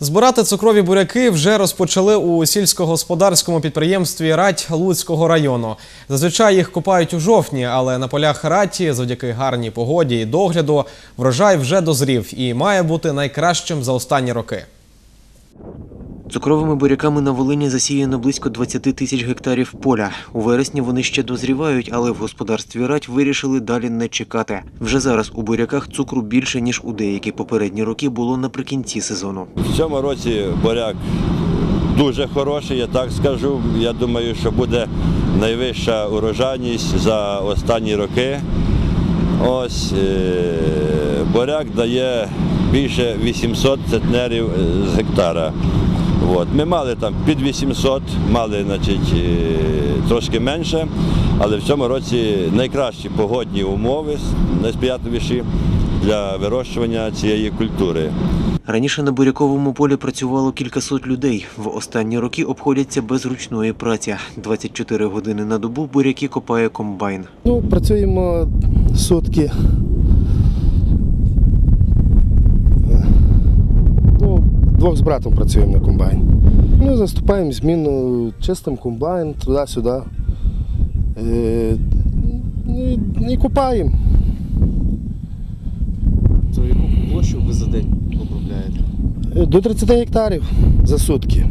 Збирати цукрові буряки вже розпочали у сільськогосподарському підприємстві Радь Луцького району. Зазвичай їх купають у жовтні, але на полях раті, завдяки гарній погоді і догляду, врожай вже дозрів і має бути найкращим за останні роки. Цукровими буряками на Волині засіяно близько 20 тисяч гектарів поля. У вересні вони ще дозрівають, але в господарстві Рать вирішили далі не чекати. Вже зараз у буряках цукру більше, ніж у деякі попередні роки було наприкінці сезону. В цьому році буряк дуже хороший, я так скажу. Я думаю, що буде найвища урожайність за останні роки. Ось е, буряк дає більше 800 центнерів з гектара. От. Ми мали там під 800, мали значить, е, трошки менше, але в цьому році найкращі погодні умови, найсприятливіші для вирощування цієї культури. Раніше на буряковому полі працювало кількасот людей. В останні роки обходяться без ручної праці. 24 години на добу буряки копає комбайн. Ну, працюємо сутки. Ну, двох з братом працюємо на комбайні. Ну, заступаємо зміну, чистимо комбайн, туди-сюди. Е, ну, і- і купаємо. То яку площу ви за день обробляєте? Е, До 30 гектарів за сутки.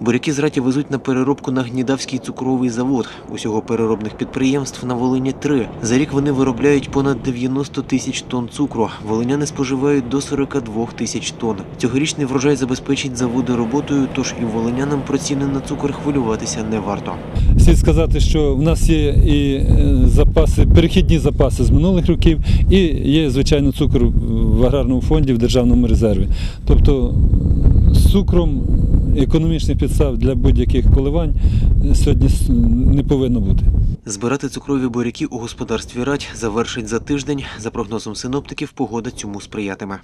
Буряки з раті везуть на переробку на Гнідавський цукровий завод. Усього переробних підприємств на Волині три. За рік вони виробляють понад 90 тисяч тонн цукру. Волиняни споживають до 42 тисяч тонн. Цьогорічний врожай забезпечить заводи роботою, тож і волинянам про ціни на цукор хвилюватися не варто. Слід сказати, що в нас є і е, запаси, перехідні запаси з минулих років, і є, звичайно, цукор в аграрному фонді в державному резерві. Тобто цукром економічних підстав для будь-яких коливань е, сьогодні не повинно бути. Збирати цукрові буряки у господарстві Радь завершить за тиждень. За прогнозом синоптиків, погода цьому сприятиме.